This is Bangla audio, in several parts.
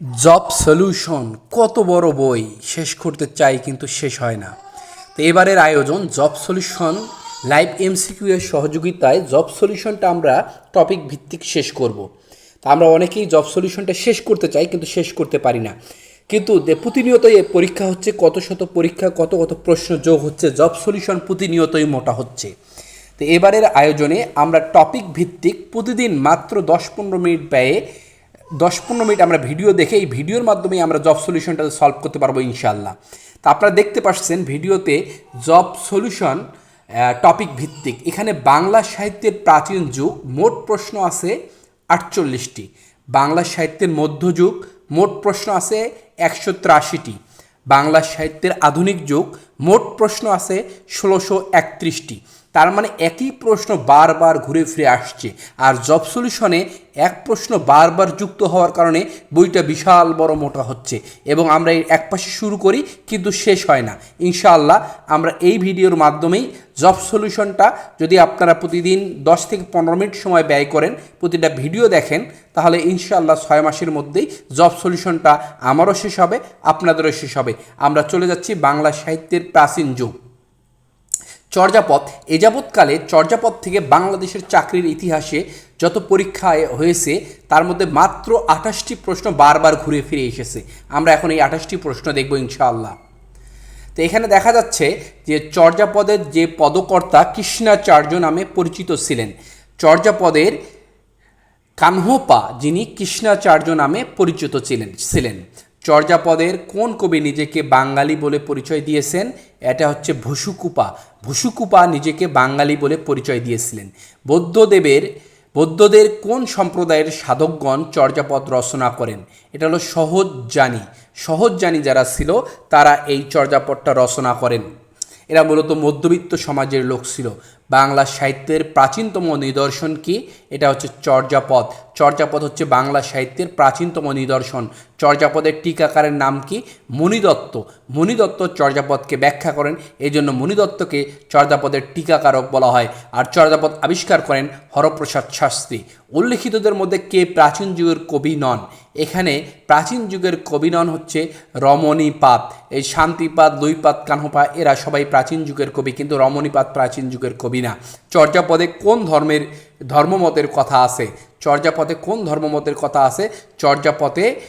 জব সলিউশন কত বড় বই, শেষ করতে চাই কিন্তু শেষ হয় না। তো এবারের আয়োজন জব সলিউশন লাইভ এমসিকিউ এর সহযোগিতায় জব সলিউশনটা আমরা টপিক ভিত্তিক শেষ করব। তা আমরা অনেকেই জব সলিউশনটা শেষ করতে চাই কিন্তু শেষ করতে পারি না। কিন্তু প্রতিনিয়তই পরীক্ষা হচ্ছে, কত শত পরীক্ষা, কত কত প্রশ্ন যোগ হচ্ছে জব সলিউশন প্রতিনিয়তই মোটা হচ্ছে। তো এবারের আয়োজনে আমরা টপিক ভিত্তিক প্রতিদিন মাত্র দশ পনেরো মিনিট ব্যয়ে দশ পনেরো মিনিট আমরা ভিডিও দেখে এই ভিডিওর মাধ্যমে আমরা জব সলিউশনটা সলভ করতে পারব ইনশাল্লাহ তা আপনারা দেখতে পাচ্ছেন ভিডিওতে জব সলিউশন টপিক ভিত্তিক। এখানে বাংলা সাহিত্যের প্রাচীন যুগ, মোট প্রশ্ন আছে আটচল্লিশটি। বাংলা সাহিত্যের মধ্যযুগ মোট প্রশ্ন আছে একশো ত্রাশিটি। বাংলা সাহিত্যের আধুনিক যুগ, মোট প্রশ্ন আছে ষোলোশো একত্রিশটি। তার মানে একই প্রশ্ন বারবার ঘুরে ফিরে আসছে। আর জব সলিউশনে এক প্রশ্ন বারবার যুক্ত হওয়ার কারণে বইটা বিশাল বড় মোটা হচ্ছে এবং আমরা এক পাশে শুরু করি, কিন্তু শেষ হয় না। ইনশাআল্লাহ আমরা এই ভিডিওর মাধ্যমেই জব সলিউশনটা যদি আপনারা প্রতিদিন দশ থেকে পনেরো মিনিট সময় ব্যয় করেন, প্রতিটা ভিডিও দেখেন, তাহলে ইনশাআল্লাহ ছয় মাসের মধ্যেই জব সলিউশনটা আমারও শেষ হবে, আপনাদেরও শেষ হবে। আমরা চলে যাচ্ছি বাংলা সাহিত্যের প্রাচীন যুগ। চর্যাপদ এ যাবৎকালে চর্যাপদ থেকে বাংলাদেশের চাকরির ইতিহাসে যত পরীক্ষা হয়েছে, তার মধ্যে মাত্র আঠাশটি প্রশ্ন বারবার ঘুরে ফিরে এসেছে। আমরা এখন এই আঠাশটি প্রশ্ন দেখব ইনশাআল্লাহ। তো এখানে দেখা যাচ্ছে যে চর্যাপদের যে পদকর্তা কৃষ্ণাচার্য নামে পরিচিত ছিলেন। চর্যাপদের কানহোপা যিনি কৃষ্ণাচার্য নামে পরিচিত ছিলেন ছিলেন। চর্যাপদের কোন কবি নিজেকে বাঙালি বলে পরিচয় দিয়েছেন? এটা হচ্ছে ভুসুকুপা। ভুসুকুপা নিজেকে বাঙালি বলে পরিচয় দিয়েছিলেন। বৌদ্ধদেবের, বৌদ্ধদের কোন সম্প্রদায়ের সাধকগণ চর্যাপদ রচনা করেন? এটা হলো সহজ জানি সহজ জানি যারা ছিল, তারা এই চর্যাপদটা রচনা করেন। এরা মূলত মধ্যবিত্ত সমাজের লোক ছিল। বাংলা সাহিত্যের প্রাচীনতম নিদর্শন কি? এটা হচ্ছে চর্যাপদ। চর্যাপদ হচ্ছে বাংলা সাহিত্যের প্রাচীনতম নিদর্শন। চর্যাপদের টিকাকারের নাম কি? মণিদত্ত। মণিদত্ত চর্যাপদকে ব্যাখ্যা করেন। এই জন্য মণিদত্তকে চর্যাপদের টিকাকারক বলা হয়। আর চর্যাপদ আবিষ্কার করেন হরপ্রসাদ শাস্ত্রী। উল্লেখিতদের মধ্যে কে প্রাচীন যুগের কবি নন? এখানে প্রাচীন যুগের কবি নন হচ্ছে রমণীপাত এই শান্তিপাত লুইপাত কানহপা, এরা সবাই প্রাচীন যুগের কবি। কিন্তু রমণীপাত প্রাচীন যুগের কবি না। চর্যাপদে কোন ধর্মের ধর্মমতের কথা আছে? চর্যাপদে কোন ধর্মমতের কথা আছে? চর্যাপদে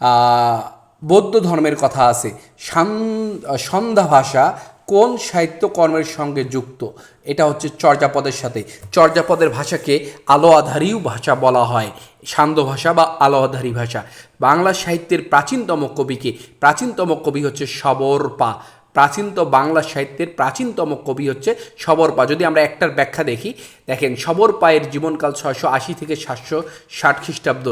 আহ, বৌদ্ধ ধর্মের কথা আছে। সান- সন্ধ্যা ভাষা কোন সাহিত্যকর্মের সঙ্গে যুক্ত? এটা হচ্ছে চর্যাপদের সাথে। চর্যাপদের ভাষাকে আলো আধারীও ভাষা বলা হয়। সান্ধ্য ভাষা বা আলো আধারী ভাষা। বাংলা সাহিত্যের প্রাচীনতম কবিকে প্রাচীনতম কবি হচ্ছে সবরপা। প্রাচীনতম বাংলা সাহিত্যের প্রাচীনতম কবি হচ্ছে সবরপা যদি আমরা একটার ব্যাখ্যা দেখি, দেখেন সবরপায়ের জীবনকাল ছয়শো আশি থেকে সাতশো ষাট খ্রিস্টাব্দ।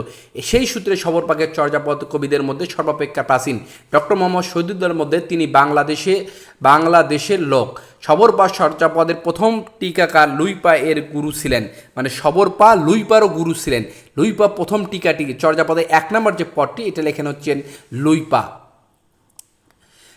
সেই সূত্রে সবরপাকের চর্যাপদ কবিদের মধ্যে সর্বাপেক্ষা প্রাচীন। ডক্টর মোহাম্মদ শহীদুদ্দের মধ্যে তিনি বাংলাদেশে, বাংলাদেশের লোক। সবরপা চর্যাপদের প্রথম টিকাকার লুইপা এর গুরু ছিলেন। মানে সবরপা লুইপারও গুরু ছিলেন। লুইপা প্রথম টিকাটি, চর্যাপদে এক নম্বর যে পদটি, এটা লেখেন হচ্ছেন লুইপা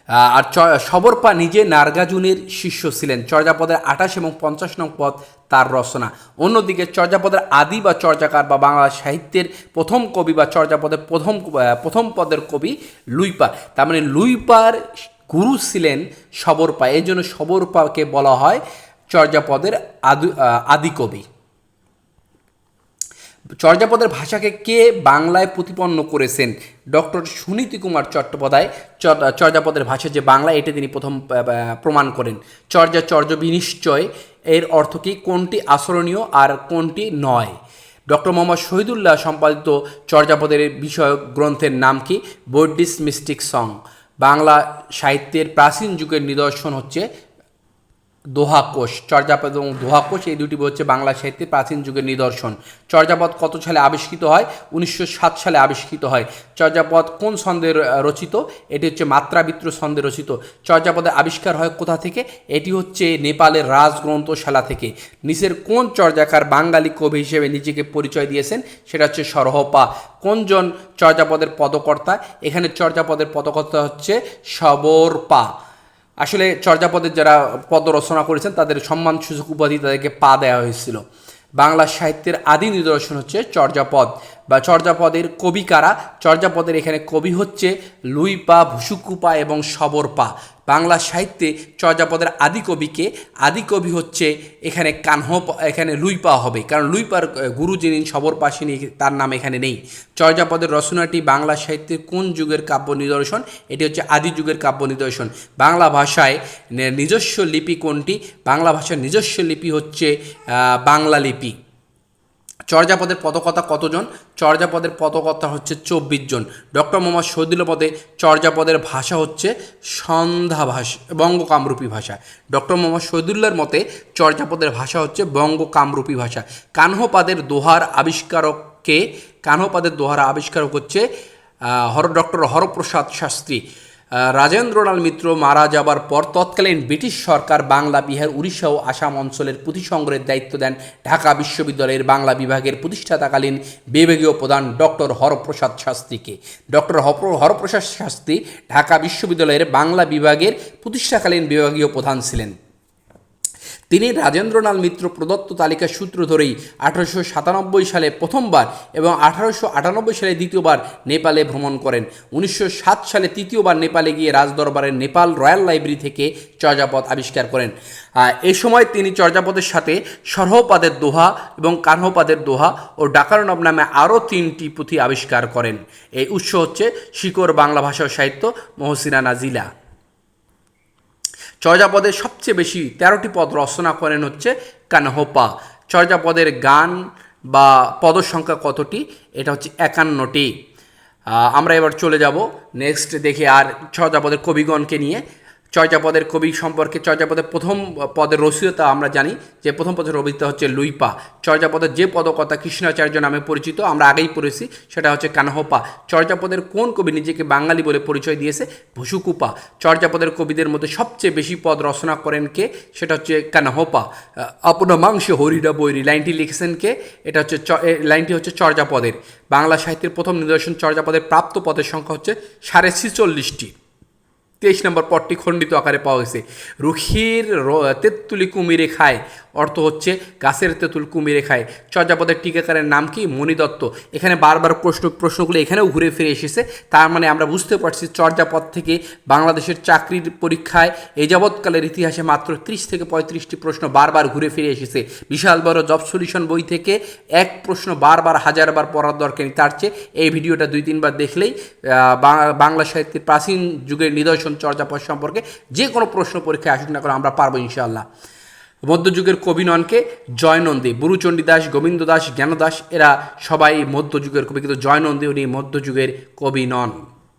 আর সবরপা নিজে নার্গাজুনের শিষ্য ছিলেন। চর্যাপদের আঠাশ এবং পঞ্চাশ নং পদ তার রচনা। অন্যদিকে চর্যাপদের আদি বা চর্যাকার বা বাংলা সাহিত্যের প্রথম কবি বা চর্যাপদের প্রথম প্রথম পদের কবি লুইপা। তার মানে লুইপার গুরু ছিলেন সবরপা। এই জন্য সবরপাকে বলা হয় চর্যাপদের আদি আহ, আদি কবি। চর্যাপদের ভাষাকে কে বাংলায় প্রতিপন্ন করেছেন? ডক্টর সুনীতি কুমার চট্টোপাধ্যায়। চর্যাপদের ভাষা যে বাংলা, এটা তিনি প্রথম প্রমাণ করেন। চর্যা, চর্য বিনিশ্চয়, এর অর্থ কি? কোনটি আচরণীয় আর কোনটি নয়? ডক্টর মোহাম্মদ শহীদুল্লাহ সম্পাদিত চর্যাপদের বিষয়ক গ্রন্থের নাম কি? বৈডিস মিস্টিক সং। বাংলা সাহিত্যের প্রাচীন যুগের নিদর্শন হচ্ছে দোহাকোষ, চর্যাপদ এবং দোহাকোষ এই দুটি হচ্ছে বাংলা সাহিত্যের প্রাচীন যুগের নিদর্শন। চর্যাপদ কত সালে আবিষ্কৃত হয়? উনিশশো সাত সালে আবিষ্কৃত হয়। চর্যাপদ কোন ছন্দে রচিত? এটি হচ্ছে মাত্রাবৃত্ত ছন্দে রচিত। চর্যাপদের আবিষ্কার হয় কোথা থেকে? এটি হচ্ছে নেপালের রাজগ্রন্থশালা থেকে। নিচের কোন চর্যাকার বাঙালি কবি হিসেবে নিজেকে পরিচয় দিয়েছেন? সেটা হচ্ছে সরহপা। কোনজন চর্যাপদের পদকর্তা? এখানে চর্যাপদের পদকর্তা হচ্ছে সবরপা। আসলে চর্যাপদের যারা পদ রচনা করেছেন, তাদের সম্মান সুযোগ উপাধি তাদেরকে পা দেওয়া হয়েছিল। বাংলা সাহিত্যের আদি নিদর্শন হচ্ছে চর্যাপদ। বা চর্যাপদের কবি কারা? চর্যাপদের এখানে কবি হচ্ছে লুইপা, ভুসুকুপা এবং সবরপা। বাংলা সাহিত্যে চর্যাপদের আদি কবিকে, আদি কবি হচ্ছে এখানে কানহ এখানে লুইপা হবে। কারণ লুইপার গুরু যিনি সবরপাশিনী তার নাম এখানে নেই। চর্যাপদের রচনাটি বাংলা সাহিত্যের কোন যুগের কাব্য নিদর্শন? এটি হচ্ছে আদি যুগের কাব্য নিদর্শন। বাংলা ভাষায় নিজস্ব লিপি কোনটি? বাংলা ভাষার নিজস্ব লিপি হচ্ছে বাংলা লিপি। চর্যাপদের পদকথা কতজন? চর্যাপদের পদকথা হচ্ছে চব্বিশ জন। ডক্টর মোহাম্মদ শহীদুল পদে চর্যাপদের ভাষা হচ্ছে সন্ধ্যা ভাষা বঙ্গ ভাষা। ডক্টর মোহাম্মদ শহীদুল্লাহর মতে চর্যাপদের ভাষা হচ্ছে বঙ্গ কামরূপী ভাষা। কানহপাদের দোহার আবিষ্কারককে কানহপাদের দোহার আবিষ্কারক হচ্ছে হর ডক্টর হরপ্রসাদ শাস্ত্রী। রাজেন্দ্রলাল মিত্র মারা যাবার পর তৎকালীন ব্রিটিশ সরকার বাংলা, বিহার, উড়িষ্যা ও আসাম অঞ্চলের পুঁথি সংগ্রহের দায়িত্ব দেন ঢাকা বিশ্ববিদ্যালয়ের বাংলা বিভাগের প্রতিষ্ঠাতাকালীন বিভাগীয় প্রধান ডক্টর হরপ্রসাদ শাস্ত্রীকে। ডক্টর হরপ্রসাদ শাস্ত্রী ঢাকা বিশ্ববিদ্যালয়ের বাংলা বিভাগের প্রতিষ্ঠাকালীন বিভাগীয় প্রধান ছিলেন। তিনি রাজেন্দ্রলাল মিত্র প্রদত্ত তালিকার সূত্র ধরেই আঠারোশো সাতানব্বই সালে প্রথমবার এবং আঠারোশো আটানব্বই সালে দ্বিতীয়বার নেপালে ভ্রমণ করেন। উনিশশো সাত সালে তৃতীয়বার নেপালে গিয়ে রাজদরবারের নেপাল রয়্যাল লাইব্রেরি থেকে চর্যাপদ আবিষ্কার করেন। এ সময় তিনি চর্যাপদের সাথে সরহপাদের দোহা এবং কানহপাদের দোহা ও ডাকারনব নামে আরও তিনটি পুঁথি আবিষ্কার করেন। এই উৎস হচ্ছে শিকড় বাংলা ভাষা ও সাহিত্য মহসিনা নাজিলা। চর্যাপদের সবচেয়ে বেশি তেরোটি পদ রচনা করেন হচ্ছে কানহোপা। চর্যাপদের গান বা পদ সংখ্যা কতটি? এটা হচ্ছে একান্নটি। আমরা এবার চলে যাব। নেক্সট দেখে আর চর্যাপদের কবিগণকে নিয়ে। চর্যাপদের কবি সম্পর্কে চর্যাপদের প্রথম পদের রসিয়তা আমরা জানি, যে প্রথম পদের রবিতা হচ্ছে লুইপা। চর্যাপদের যে পদকথা কৃষ্ণাচার্য নামে পরিচিত, আমরা আগেই পড়েছি, সেটা হচ্ছে কানহপা। চর্যাপদের কোন কবি নিজেকে বাঙালি বলে পরিচয় দিয়েছে? ভুসুকুপা। চর্যাপদের কবিদের মধ্যে সবচেয়ে বেশি পদ রচনা করেন কে? সেটা হচ্ছে কানহপা। আপনা মাংস হরিডা বৈরি, লাইনটি লিখেছেন কে? এটা হচ্ছে লাইনটি হচ্ছে চর্যাপদের বাংলা সাহিত্যের প্রথম নিদর্শন চর্যাপদের প্রাপ্ত পদের সংখ্যা হচ্ছে সাড়ে ছিচল্লিশটি। তেইশ নম্বর পটটি খণ্ডিত আকারে পাওয়া গেছে। রুখির তেত্তুলি তেঁতুলি কুমিরে খায়। অর্থ হচ্ছে গাছের তেঁতুল কুমিরে খায়। চর্যাপদের টিকাকারের নাম কি? মণি দত্ত। এখানে বারবার প্রশ্ন, প্রশ্নগুলো এখানেও ঘুরে ফিরে এসেছে। তার মানে আমরা বুঝতে পারছি চর্যাপদ থেকে বাংলাদেশের চাকরির পরীক্ষায় এই যাবৎকালের ইতিহাসে মাত্র ত্রিশ থেকে পঁয়ত্রিশটি প্রশ্ন বারবার ঘুরে ফিরে এসেছে। বিশাল বড় জব সলিউশন বই থেকে এক প্রশ্ন বারবার, হাজারবার পড়ার দরকার নেই। তার চেয়ে এই ভিডিওটা দুই, তিনবার দেখলেই বাংলা সাহিত্যের প্রাচীন যুগের নিদর্শন চর্যাপদ সম্পর্কে যে কোনো প্রশ্ন পরীক্ষায় আসুক না করে আমরা পারব ইনশাআল্লাহ। মধ্যযুগের কবি ননকে জয়নন্দী। বুরুচণ্ডী দাস, গোবিন্দ দাস জ্ঞানদাস এরা সবাই মধ্যযুগের কবি, কিন্তু জয়নন্দী উনি মধ্যযুগের কবি নন।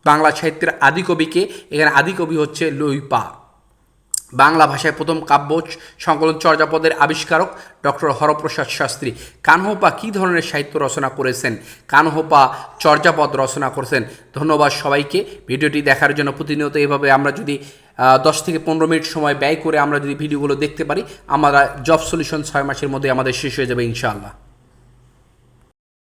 বাংলা সাহিত্যের আদি কবিকে এখানে আদি কবি হচ্ছে লুইপা বাংলা ভাষায় প্রথম কাব্য সংকলন চর্যাপদের আবিষ্কারক ডক্টর হরপ্রসাদ শাস্ত্রী। কানহোপা কী ধরনের সাহিত্য রচনা করেছেন? কানহোপা চর্যাপদ রচনা করেছেন। ধন্যবাদ সবাইকে। ভিডিওটি দেখার জন্য প্রতিনিয়ত এভাবে আমরা যদি দশ থেকে পনেরো মিনিট সময় ব্যয় করে আমরা যদি ভিডিওগুলো দেখতে পারি, আমরা জব সলিউশন ছয় মাসের মধ্যে আমাদের শেষ হয়ে যাবে ইনশাআল্লাহ।